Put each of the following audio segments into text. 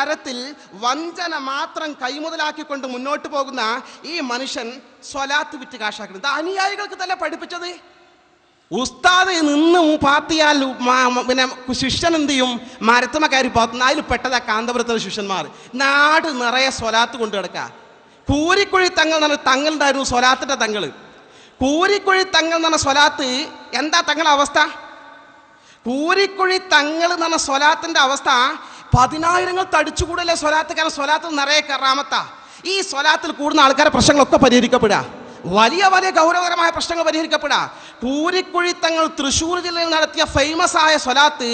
തരത്തിൽ വഞ്ചന മാത്രം കൈമുതലാക്കിക്കൊണ്ട് മുന്നോട്ട് പോകുന്ന ഈ മനുഷ്യൻ സ്വലാത്ത് വിറ്റ് കാശാക്കുന്നത് അനുയായികൾക്ക് തന്നെ പഠിപ്പിച്ചത്. ഉസ്താദ് നിന്ന് പാത്തിയാൽ പിന്നെ ശിഷ്യൻ എന്ത് ചെയ്യും? മരത്തമ കയറി പാത്തുന്ന അതിൽ പെട്ടതാ കാന്തപുരത്തിലെ ശിഷ്യന്മാർ. നാട് നിറയെ സ്വലാത്ത് കൊണ്ടു കിടക്കുക കൂരിക്കുഴി തങ്ങൾ എന്ന് പറഞ്ഞ തങ്ങളുണ്ടായിരുന്നു സ്വലാത്തിന്റെ തങ്ങൾ. കൂരിക്കുഴി തങ്ങൾ എന്ന് പറഞ്ഞ സ്വലാത്ത് എന്താ തങ്ങളുടെ അവസ്ഥ? കൂരിക്കുഴി തങ്ങൾ എന്ന് പറഞ്ഞ സ്വലാത്തിന്റെ അവസ്ഥ പതിനായിരങ്ങൾ തടിച്ചുകൂടല്ലേ സ്വലാത്ത് കാരണം സ്വലാത്ത് നിറയെ കറാമത്താ. ഈ സ്വലാത്തിൽ കൂടുന്ന ആൾക്കാരെ പ്രശ്നങ്ങളൊക്കെ പരിഹരിക്കപ്പെടുക. വലിയ വലിയ ഗൗരവകരമായ പ്രശ്നങ്ങൾ പരിഹരിക്കപ്പെടാ. പൂരിക്കുഴിത്തങ്ങൾ തൃശ്ശൂർ ജില്ലയിൽ നടത്തിയ ഫേമസ് ആയ സ്വലാത്ത്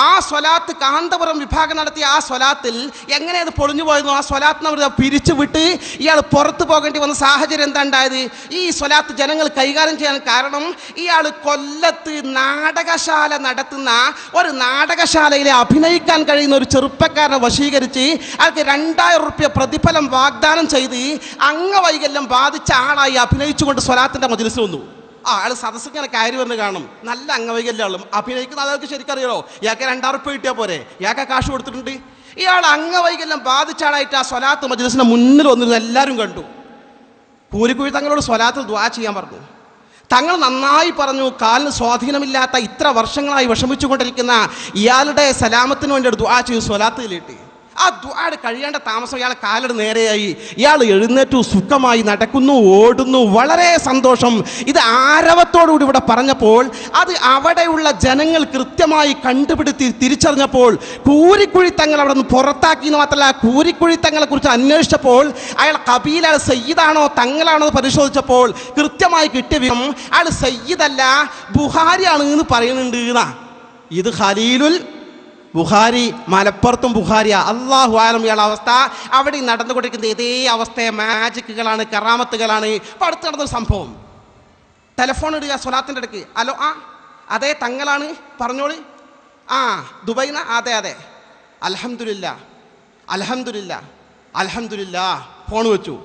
ആ സ്വലാത്ത് കാന്തപുരം വിഭാഗം നടത്തിയ ആ സ്വലാത്തിൽ എങ്ങനെ അത് പൊളിഞ്ഞു പോയിരുന്നു ആ സ്വലാത്ത് അവർ പിരിച്ചു വിട്ട് ഇയാൾ പുറത്തു പോകേണ്ടി വന്ന സാഹചര്യം എന്താ ഉണ്ടായത് ഈ സ്വലാത്ത് ജനങ്ങൾ കൈകാര്യം ചെയ്യാൻ കാരണം ഇയാൾ കൊല്ലത്ത് നാടകശാല നടത്തുന്ന ഒരു നാടകശാലയിലെ അഭിനയിക്കാൻ കഴിയുന്ന ഒരു ചെറുപ്പക്കാരനെ വശീകരിച്ച് അയാൾക്ക് രണ്ടായിരം റുപ്യ പ്രതിഫലം വാഗ്ദാനം ചെയ്ത് അംഗവൈകല്യം ബാധിച്ച ആളായി അഭിനയിച്ചുകൊണ്ട് സ്വലാത്തിന്റെ മജിലിസ് വന്നു. ആ അയാൾ സദസ്സ് ഇങ്ങനെ കയറി വന്ന് കാണും. നല്ല അംഗവൈകല്യമുള്ള അഭിനയിക്കുന്ന ആൾക്ക് ശരിക്കറിയോ ഇയാൾക്ക് രണ്ടായിരം റുപ്യ കിട്ടിയാൽ പോരെ? ഇയാൾക്ക് കാശ് കൊടുത്തിട്ടുണ്ട്. ഇയാൾ അംഗവൈകല്യം ബാധിച്ചാളായിട്ട് ആ സ്വലാത്ത് മജിലിസിന്റെ മുന്നിൽ വന്നിരുന്നു എല്ലാവരും കണ്ടു. കൂലിക്കുഴി തങ്ങളോട് സ്വലാത്തിൽ ദ്വാ ചെയ്യാൻ പറഞ്ഞു. തങ്ങൾ നന്നായി പറഞ്ഞു കാലിന് സ്വാധീനമില്ലാത്ത ഇത്ര വർഷങ്ങളായി വിഷമിച്ചുകൊണ്ടിരിക്കുന്ന ഇയാളുടെ സലാമത്തിന് വേണ്ടി ദ്വാ ചെയ്തു സ്വലാത്തിലിട്ട് ആ ദ്വാട് കഴിയേണ്ട താമസം ഇയാൾ കാലട് നേരെയായി. ഇയാൾ എഴുന്നേറ്റു സുഖമായി നടക്കുന്നു ഓടുന്നു വളരെ സന്തോഷം. ഇത് ആരവത്തോടുകൂടി ഇവിടെ പറഞ്ഞപ്പോൾ അത് അവിടെയുള്ള ജനങ്ങൾ കൃത്യമായി കണ്ടുപിടുത്തി തിരിച്ചറിഞ്ഞപ്പോൾ കൂരിക്കുഴി തങ്ങൾ അവിടെ നിന്ന് പുറത്താക്കി എന്ന് മാത്രമല്ല കൂരിക്കുഴി തങ്ങളെ കുറിച്ച് അന്വേഷിച്ചപ്പോൾ അയാൾ കബീല സയ്യിദാണോ തങ്ങളാണോ പരിശോധിച്ചപ്പോൾ കൃത്യമായി കിട്ടിയ വിധം അയാൾ സയ്യിദല്ല ബുഹാരിയാണ് എന്ന് പറയുന്നുണ്ട് ഇത് ഖലീലുൽ ബുഹാരി മലപ്പുറത്തും ബുഹാരിയ അള്ളാഹു ആലം അവസ്ഥ. അവിടെ നടന്നുകൊണ്ടിരിക്കുന്ന ഇതേ അവസ്ഥയെ മാജിക്കുകളാണ് കറാമത്തുകളാണ്. ഇപ്പം അടുത്ത് നടന്നൊരു സംഭവം. ടെലഫോൺ ഇടുക സ്വലാത്തിന്റെ ഇടയ്ക്ക് ഹലോ ആ അതെ തങ്ങളാണ്. പറഞ്ഞോളി. ആ ദുബൈന? അതെ അതെ. അലഹമില്ല അലഹമില്ല അലഹമില്ല ഫോൺ വെച്ചു.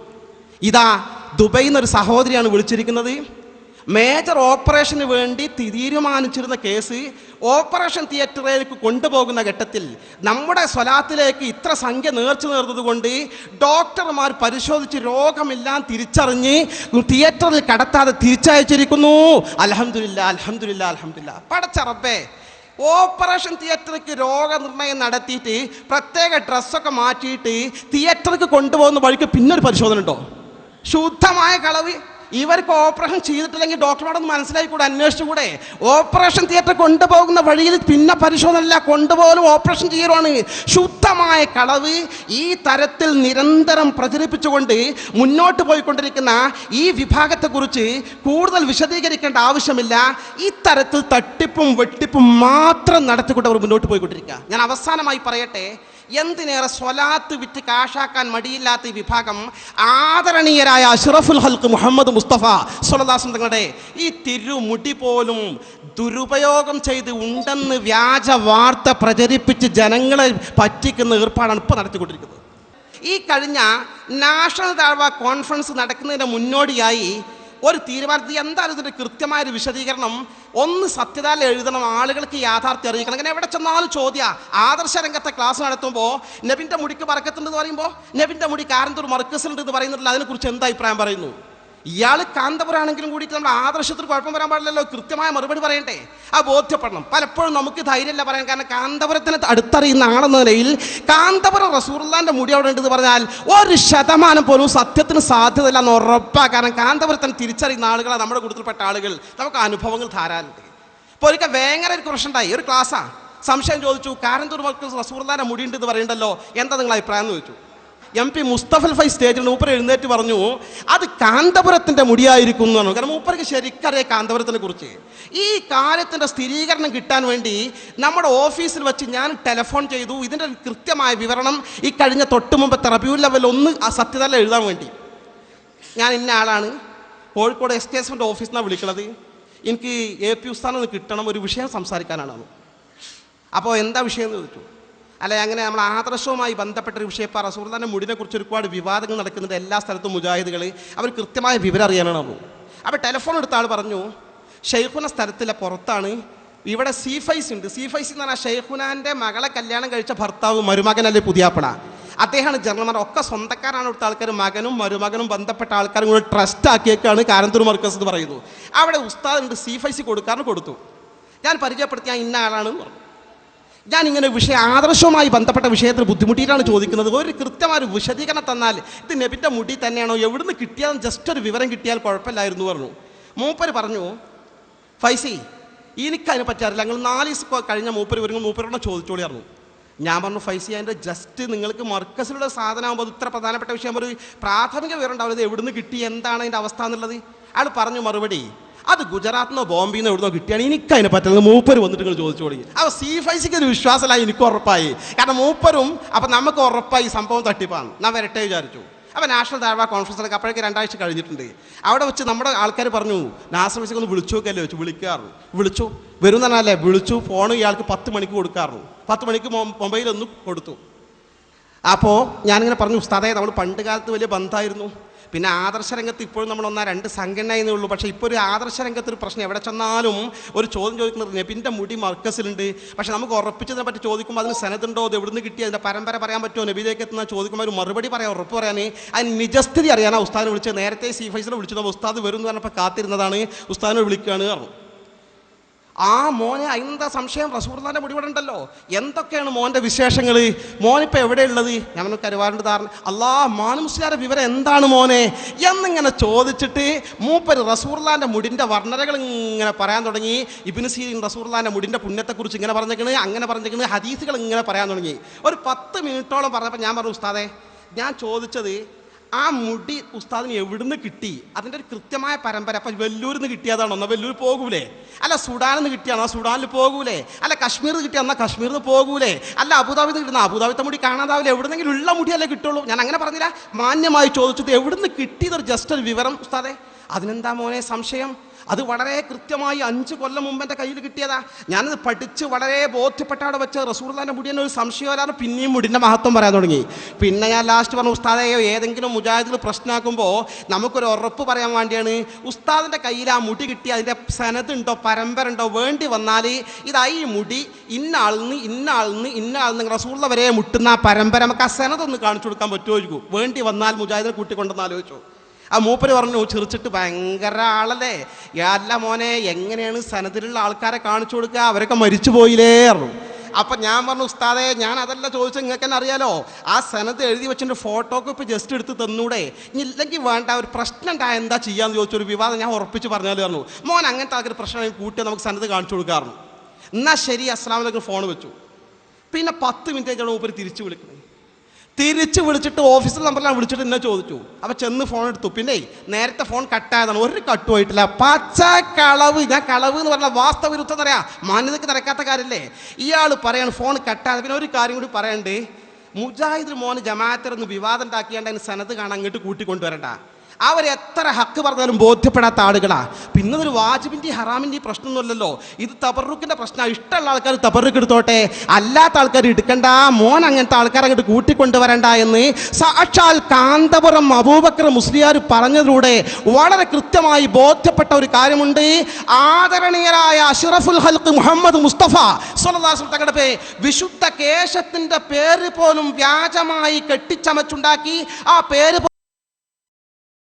ഇതാ ദുബൈന്നൊരു സഹോദരിയാണ് വിളിച്ചിരിക്കുന്നത്. മേജർ ഓപ്പറേഷന് വേണ്ടി തീരുമാനിച്ചിരുന്ന കേസ് ഓപ്പറേഷൻ തിയേറ്ററിലേക്ക് കൊണ്ടുപോകുന്ന ഘട്ടത്തിൽ നമ്മുടെ സ്വലാത്തിലേക്ക് ഇത്ര സംഖ്യ നേർച്ചു നേർന്നതുകൊണ്ട് ഡോക്ടർമാർ പരിശോധിച്ച് രോഗമെല്ലാം തിരിച്ചറിഞ്ഞ് തിയേറ്ററിൽ കടത്താതെ തിരിച്ചയച്ചിരിക്കുന്നു. അലഹമില്ല അലഹമില്ല അലഹമില്ല പടച്ചറപ്പേ ഓപ്പറേഷൻ തിയേറ്ററിലേക്ക് രോഗനിർണയം നടത്തിയിട്ട് പ്രത്യേക ഡ്രസ്സൊക്കെ മാറ്റിയിട്ട് തിയേറ്ററിലേക്ക് കൊണ്ടുപോകുന്ന വഴിക്ക് പിന്നൊരു പരിശോധന ഉണ്ടോ? ശുദ്ധമായ കളവ് ഇവർക്ക് ഓപ്പറേഷൻ ചെയ്തിട്ടില്ലെങ്കിൽ ഡോക്ടർമാരൊന്ന് മനസ്സിലായിക്കൂടെ അന്വേഷിച്ചുകൂടെ? ഓപ്പറേഷൻ തിയേറ്റർ കൊണ്ടുപോകുന്ന വഴിയിൽ പിന്നെ പരിശോധനയില്ല കൊണ്ടുപോകലും ഓപ്പറേഷൻ ചെയ്യലുമാണ് ശുദ്ധമായ കളവ് ഈ തരത്തിൽ നിരന്തരം പ്രചരിപ്പിച്ചുകൊണ്ട് മുന്നോട്ട് പോയിക്കൊണ്ടിരിക്കുന്ന ഈ വിഭാഗത്തെക്കുറിച്ച് കൂടുതൽ വിശദീകരിക്കേണ്ട ആവശ്യമില്ല. ഇത്തരത്തിൽ തട്ടിപ്പും വെട്ടിപ്പും മാത്രം നടത്തിക്കൊണ്ട് അവർ മുന്നോട്ട് പോയിക്കൊണ്ടിരിക്കുക. ഞാൻ അവസാനമായി പറയട്ടെ എന്തിനേറെ സ്വലാത്ത് വിറ്റ് കാശാക്കാൻ മടിയില്ലാത്ത വിഭാഗം ആദരണീയരായ അഷ്റഫുൽ ഹൽക്ക് മുഹമ്മദ് മുസ്തഫ സുലദാസൻ തങ്ങളുടെ ഈ തിരുമുടി പോലും ദുരുപയോഗം ചെയ്ത് ഉണ്ടെന്ന് വ്യാജ വാർത്ത പ്രചരിപ്പിച്ച് ജനങ്ങളെ പറ്റിക്കുന്ന ഏർപ്പാടാണ് ഇപ്പോൾ നടത്തിക്കൊണ്ടിരിക്കുന്നത്. ഈ കഴിഞ്ഞ നാഷണൽ താഴ്വ കോൺഫറൻസ് നടക്കുന്നതിന് മുന്നോടിയായി ഒരു തീരുമാനത്തിൽ എന്താണ് ഇതിന്റെ കൃത്യമായ ഒരു വിശദീകരണം? ഒന്ന് സത്യതാൽ എഴുതണം ആളുകൾക്ക് യാഥാർത്ഥ്യം അറിയിക്കണം. അങ്ങനെ എവിടെ ചെന്നാലും ചോദ്യ. ആദർശ രംഗത്തെ ക്ലാസ് നടത്തുമ്പോൾ നബിന്റെ മുടിക്ക് പറക്കത്തുണ്ടെന്ന് പറയുമ്പോൾ നബിന്റെ മുടി കാരന്തൂർ മർക്കസിലുണ്ട് എന്ന് പറയുന്നുണ്ടല്ലോ അതിനെക്കുറിച്ച് എന്താ അഭിപ്രായം പറയുന്നു? ഇയാൾ കാന്തപുരാണെങ്കിലും കൂടിയിട്ട് നമ്മുടെ ആദർശത്തിൽ കുഴപ്പം വരാൻ പാടില്ലല്ലോ. കൃത്യമായ മറുപടി പറയണ്ടേ. ആ ബോധ്യപ്പെടണം. പലപ്പോഴും നമുക്ക് ധൈര്യമില്ല പറയാൻ. കാരണം കാന്തപുരത്തിന് അടുത്തറിയുന്ന ആളെന്ന നിലയിൽ കാന്തപുരം റസൂർലാന്റെ മുടി അവിടെ ഉണ്ടെന്ന് പറഞ്ഞാൽ ഒരു ശതമാനം പോലും സത്യത്തിന് സാധ്യതയില്ല എന്ന് ഉറപ്പാണ് കാരണം കാന്തപുരത്തിന് തിരിച്ചറിയുന്ന ആളുകളാണ് നമ്മുടെ കൂട്ടത്തിൽപ്പെട്ട ആളുകൾ. നമുക്ക് അനുഭവങ്ങൾ ധാരാളമുണ്ട് ഇപ്പോൾ ഒരിക്കൽ വേങ്ങര ഒരു പ്രശ്നം ഉണ്ടായി. ഒരു ക്ലാസ്സാണ് സംശയം ചോദിച്ചു കാരന്തൂർ മക്കൾ റസൂർലാന്റെ മുടി ഉണ്ടെന്ന് പറയണ്ടല്ലോ? എന്താ നിങ്ങൾ അഭിപ്രായം? എന്ന് ചോദിച്ചു. എം പി മുസ്തഫൽ ഫൈ സ്റ്റേജിൽ മൂപ്പർ എഴുന്നേറ്റ് പറഞ്ഞു അത് കാന്തപുരത്തിന്റെ മുടിയായിരിക്കും എന്ന് കാരണം മൂപ്പർക്ക് ശരിക്കറിയാം കാന്തപുരത്തിനെ കുറിച്ച്. ഈ കാര്യത്തിന്റെ സ്ഥിരീകരണം കിട്ടാൻ വേണ്ടി നമ്മുടെ ഓഫീസിൽ വെച്ച് ഞാൻ ടെലിഫോൺ ചെയ്തു. ഇതിന്റെ കൃത്യമായ വിവരണം ഈ കഴിഞ്ഞ തൊട്ട് മുമ്പത്തെ റബ്യൂ ലെവൽ ഒന്ന് ആ സത്യതല എഴുതാൻ വേണ്ടി. ഞാൻ ഇന്ന ആളാണ്. കോഴിക്കോട് എസ് കെ എസിന്റെ ഓഫീസിൽ നിന്നാണ് വിളിക്കുന്നത് എനിക്ക് എ പി ഉസ്ഥാനം ഒന്ന് കിട്ടണം ഒരു വിഷയം സംസാരിക്കാനാണ്. അപ്പോൾ എന്താ വിഷയം എന്ന് ചോദിച്ചു? അല്ല അങ്ങനെ നമ്മൾ ആദർശവുമായി ബന്ധപ്പെട്ട ഒരു വിഷയം ഇപ്പോൾ റസൂർദാന്റെ മുടിനെ കുറിച്ച് ഒരുപാട് വിവാദങ്ങൾ നടക്കുന്നുണ്ട് എല്ലാ സ്ഥലത്തും മുജാഹിദുകൾ അവർ കൃത്യമായ വിവരം അറിയാനാണ് പറഞ്ഞു അപ്പോൾ ടെലിഫോൺ എടുത്ത ആൾ പറഞ്ഞു ഷെയ്ഖുന സ്ഥലത്തിലെ പുറത്താണ്. ഇവിടെ സീഫൈസ് ഉണ്ട്. സീഫൈസ് എന്ന് പറഞ്ഞാൽ ഷെയ്ഖുനാന്റെ മകളെ കല്യാണം കഴിച്ച ഭർത്താവ് മരുമകൻ മരുമകനല്ലേ പുതിയാപ്പട അദ്ദേഹമാണ് ജനറൽമാർ ഒക്കെ സ്വന്തക്കാരാണ് ഇവിടുത്തെ ആൾക്കാർ. മകനും മരുമകനും ബന്ധപ്പെട്ട ആൾക്കാരും കൂടെ ട്രസ്റ്റ് ആക്കിയേക്കാണ് കാരന്തൂർ മർക്കസ് എന്ന് പറയുന്നത്. അവിടെ ഉസ്താദ് ഉണ്ട്. സി ഫൈസി കൊടുക്കാറിന് കൊടുത്തു. ഞാൻ പരിചയപ്പെടുത്തിയ ഇന്ന ആളാണെന്ന് പറഞ്ഞു. ഞാൻ ഇങ്ങനെ വിഷയ ആദർശവുമായി ബന്ധപ്പെട്ട വിഷയത്തിൽ ബുദ്ധിമുട്ടിയിട്ടാണ് ചോദിക്കുന്നത്. ഒരു കൃത്യമായ ഒരു വിശദീകരണം തന്നാൽ ഇത് നബിന്റെ മുടി തന്നെയാണോ? എവിടുന്ന് കിട്ടിയാൽ ജസ്റ്റ് ഒരു വിവരം കിട്ടിയാൽ കുഴപ്പമില്ലായിരുന്നു പറഞ്ഞു. മൂപ്പർ പറഞ്ഞു ഫൈസി എനിക്കതിനെ പറ്റാറില്ല ഞങ്ങൾ നാല് ദിവസം കഴിഞ്ഞ മൂപ്പർ വരുമ്പോൾ മൂപ്പരോട് ചോദിച്ചോളി പറഞ്ഞു. ഞാൻ പറഞ്ഞു ഫൈസി അതിന്റെ ജസ്റ്റ് നിങ്ങൾക്ക് മർക്കസിലുള്ള സാധനമാകുമ്പോൾ ഇത്ര പ്രധാനപ്പെട്ട വിഷയം ഒരു പ്രാഥമിക വിവരം ഉണ്ടാവില്ല. എവിടുന്ന് കിട്ടി? എന്താണ് അതിന്റെ അവസ്ഥ എന്നുള്ളത്? അയാൾ പറഞ്ഞു മറുപടി അത് ഗുജറാത്തിൽ നിന്നോ ബോംബെയിൽ നിന്ന് എവിടുന്നോ കിട്ടിയാണ്. എനിക്ക് അതിനെ പറ്റുന്നത് മൂപ്പർ വന്നിട്ട് നിങ്ങൾ ചോദിച്ചോളി അപ്പോൾ സി ഫൈസിക്ക് ഒരു വിശ്വാസമായി എനിക്ക് ഉറപ്പായി. കാരണം മൂപ്പരും അപ്പം നമുക്ക് ഉറപ്പായി സംഭവം തട്ടിപ്പാണ്. ഞാൻ വരട്ടെ വിചാരിച്ചു. അപ്പോൾ നാഷണൽ ദാഴ്വ കോൺഫറൻസിലൊക്കെ അപ്പോഴേക്ക് രണ്ടാഴ്ച കഴിഞ്ഞിട്ടുണ്ട്. അവിടെ വെച്ച് നമ്മുടെ ആൾക്കാർ പറഞ്ഞു നാഷണൽ ഫൈസിക്ക് ഒന്ന് വിളിച്ചു നോക്കല്ലേ വെച്ചു വിളിക്കാറു വിളിച്ചു. വരും പറഞ്ഞാലേ വിളിച്ചു ഫോൺ ഇയാൾക്ക് പത്ത് മണിക്ക് കൊടുക്കാറു പത്ത് മണിക്ക് മൊബൈലൊന്നും കൊടുത്തു. അപ്പോൾ ഞാനിങ്ങനെ പറഞ്ഞു ഉസ്താദേ നമ്മൾ പണ്ട് കാലത്ത് വലിയ ബന്ധമായിരുന്നു പിന്നെ ആദർശ രംഗത്ത് ഇപ്പോഴും നമ്മൾ ഒന്നാ രണ്ട് സംഘടനയെന്നേ ഉള്ളൂ. പക്ഷേ ഇപ്പോൾ ഒരു ആദർശ രംഗത്ത് ഒരു പ്രശ്നം എവിടെ ചെന്നാലും ഒരു ചോദ്യം ചോദിക്കുന്നത് നബിന്റെ മുടി മർക്കസിലുണ്ട്. പക്ഷേ നമുക്ക് ഉറപ്പിച്ചതിനെ പറ്റി ചോദിക്കുമ്പോൾ അതിന് സനതുണ്ടോ അത് എവിടുന്ന് കിട്ടി? അതിന്റെ പരമ്പര പറയാൻ പറ്റുമോ? നബിയിലേക്ക് എത്തുന്ന ചോദിക്കുമ്പോൾ ഒരു മറുപടി പറയാൻ ഉറപ്പ് പറയാൻ. അതിന് നിജസ്ഥിതി അറിയാനാണ് ഉസ്താദിനെ വിളിച്ചത്. നേരത്തെ സി ഫൈസിനെ വിളിച്ചത് ഉസ്താദ് വരും എന്ന് പറഞ്ഞപ്പോൾ കാത്തിരുന്നതാണ്. ഉസ്താദിനെ വിളിക്കുകയാണ് പറഞ്ഞു. ആ മോനെ എന്താ സംശയം? റസൂർദാന്റെ മുടിവിടണ്ടല്ലോ എന്തൊക്കെയാണ് മോന്റെ വിശേഷങ്ങൾ മോനിപ്പോൾ എവിടെയുള്ളത്? ഞാൻ കരുവാറുണ്ട് ധാരണ അല്ലാ മാനുസ്യാരുടെ വിവരം എന്താണ് മോനെ? എന്നിങ്ങനെ ചോദിച്ചിട്ട് മൂപ്പർ റസൂർലാന്റെ മുടിന്റെ വർണനകൾ ഇങ്ങനെ പറയാൻ തുടങ്ങി. ഇബിന് സീൻ റസൂർലാന്റെ മുടിന്റെ പുണ്യത്തെക്കുറിച്ച് ഇങ്ങനെ പറഞ്ഞേക്കണ് അങ്ങനെ പറഞ്ഞേക്കണ് ഹദീസുകൾ ഇങ്ങനെ പറയാൻ തുടങ്ങി. ഒരു പത്ത് മിനിറ്റോളം പറഞ്ഞപ്പോൾ ഞാൻ പറഞ്ഞു ഉസ്താദേ ഞാൻ ചോദിച്ചത് ആ മുടി ഉസ്താദിന് എവിടുന്ന് കിട്ടി? അതിന്റെ ഒരു കൃത്യമായ പരമ്പര. അപ്പം വെല്ലൂരിൽ നിന്ന് കിട്ടിയതാണോ എന്നാൽ വെല്ലൂർ പോകൂലേ? അല്ല സുഡാനിൽ നിന്ന് കിട്ടിയാണോ സുഡാനിൽ പോകൂലേ? അല്ല കശ്മീരിൽ നിന്ന് കിട്ടിയ എന്നാൽ കശ്മീരിൽ നിന്ന് പോകൂലേ? അല്ല അബുദാബിയിൽ നിന്ന് കിട്ടുന്ന അബുദാബിത്തെ മുടി കാണാതാവില്ല. എവിടുന്നെങ്കിലും ഉള്ള മുടിയല്ലേ കിട്ടുള്ളൂ. ഞാൻ അങ്ങനെ പറഞ്ഞില്ല. മാന്യമായി ചോദിച്ചത് എവിടുന്ന് കിട്ടിയതൊരു ജസ്റ്റ് ഒരു വിവരം ഉസ്താദെ? അതിനെന്താ മോനെ സംശയം? അത് വളരെ കൃത്യമായി അഞ്ച് കൊല്ലം മുമ്പ് എന്റെ കയ്യിൽ കിട്ടിയതാ. ഞാനത് പഠിച്ച് വളരെ ബോധ്യപ്പെട്ട അവിടെ വെച്ച് റസൂർദാന്റെ മുടിയെന്ന് ഒരു സംശയം വരാതെ പിന്നെയും മുടിന്റെ മഹത്വം പറയാൻ തുടങ്ങി. പിന്നെ ഞാൻ ലാസ്റ്റ് പറഞ്ഞു ഉസ്താദയോ ഏതെങ്കിലും മുജാഹിദിൽ പ്രശ്നമാക്കുമ്പോൾ നമുക്കൊരു ഉറപ്പ് പറയാൻ വേണ്ടിയാണ്. ഉസ്താദിന്റെ കയ്യിൽ ആ മുടി കിട്ടി അതിന്റെ സനതുണ്ടോ പരമ്പര ഉണ്ടോ വേണ്ടി വന്നാൽ ഇതായി മുടി ഇന്ന ആളിന്ന് ഇന്ന ആളിന്ന് ഇന്ന ആളിന്ന് റസൂർദ വരെ മുട്ടുന്ന ആ പരമ്പര നമുക്ക് ആ സനതൊന്ന് കാണിച്ചു കൊടുക്കാൻ പറ്റുമായിരിക്കും. വേണ്ടി വന്നാൽ മുജാഹിദിനെ കൂട്ടിക്കൊണ്ടെന്ന് ആലോചിച്ചു. ആ മൂപ്പര് പറഞ്ഞു ചിരിച്ചിട്ട് ഭയങ്കര ആളല്ലേ? അല്ല മോനെ എങ്ങനെയാണ് സനത്തിലുള്ള ആൾക്കാരെ കാണിച്ചു കൊടുക്കുക? അവരൊക്കെ മരിച്ചു പോയില്ലേ പറഞ്ഞു. അപ്പം ഞാൻ പറഞ്ഞു ഉസ്താദെ ഞാൻ അതല്ല ചോദിച്ചത് നിങ്ങൾക്ക് തന്നെ അറിയാലോ? ആ സനത്ത് എഴുതി വെച്ചിട്ട് ഫോട്ടോ കോപ്പി ജസ്റ്റ് എടുത്ത് തന്നൂടെ. ഇനി ഇല്ലെങ്കിൽ വേണ്ട ഒരു പ്രശ്നം ഉണ്ടായ എന്താ ചെയ്യാന്ന് ചോദിച്ചു ഒരു വിവാദം ഞാൻ ഉറപ്പിച്ച് പറഞ്ഞാൽ പറഞ്ഞു. മോൻ അങ്ങനത്തെ ആൾക്കൊരു പ്രശ്നം കൂട്ടിയാൽ നമുക്ക് സനത്ത് കാണിച്ചു കൊടുക്കാറുണ്ട് എന്നാൽ ശരി അസ്ലാമിലേക്ക് ഫോൺ വെച്ചു. പിന്നെ പത്ത് മിനിറ്റ് കഴിഞ്ഞാൽ മൂപ്പര് തിരിച്ചു വിളിക്കുന്നത് തിരിച്ച് വിളിച്ചിട്ട് ഓഫീസിൽ നമ്പറിലാണ് വിളിച്ചിട്ട് എന്നെ ചോദിച്ചു. അപ്പോൾ ചെന്ന് ഫോൺ എടുത്തു. പിന്നെ നേരത്തെ ഫോൺ കട്ടായതാണ് ഒരു കട്ടുമായിട്ടില്ല പച്ച കളവ്. ഞാൻ കളവ് എന്ന് പറഞ്ഞാൽ വാസ്തവ വിരുദ്ധം പറയാ മാന്യതയ്ക്ക് നടക്കാത്ത കാര്യമല്ലേ ഇയാൾ പറയാണ് ഫോൺ കട്ടായത് പിന്നെ ഒരു കാര്യം കൂടി പറയണ്ടേ. മുജാഹിദ് മോന് ജമാഅത്തിറന്ന് വിവാദം ഉണ്ടാക്കിയാണ്ട് അതിന് സനത് കാണാൻ അങ്ങോട്ട് കൂട്ടിക്കൊണ്ടുവരണ്ട. അവർ എത്ര ഹക്ക് പറഞ്ഞാലും ബോധ്യപ്പെടാത്ത ആളുകളാണ് പിന്നെ ഒരു വാജിബിന്റെ ഹറാമിന്റെ പ്രശ്നമൊന്നുമല്ലല്ലോ. ഇത് തബറുക്കിന്റെ പ്രശ്നമാണ് ഇഷ്ടമുള്ള ആൾക്കാർ തബറുക്ക് എടുത്തോട്ടെ. അല്ലാത്ത ആൾക്കാർ എടുക്കണ്ട. മോൻ അങ്ങനത്തെ ആൾക്കാരെ അങ്ങോട്ട് കൂട്ടിക്കൊണ്ടുവരണ്ട എന്ന് സാക്ഷാൽ കാന്തപുരം അബൂബക്കർ മുസ്ലിയാർ പറഞ്ഞതിലൂടെ വളരെ കൃത്യമായി ബോധ്യപ്പെട്ട ഒരു കാര്യമുണ്ട്. ആദരണീയരായ അഷറഫുൽ ഹൽക്ക് മുഹമ്മദ് മുസ്തഫ സ്വലാസ് തങ്ങളുടെ പേ വിശുദ്ധ കേശത്തിന്റെ പേര് പോലും വ്യാജമായി കെട്ടിച്ചമച്ചുണ്ടാക്കി ആ പേര്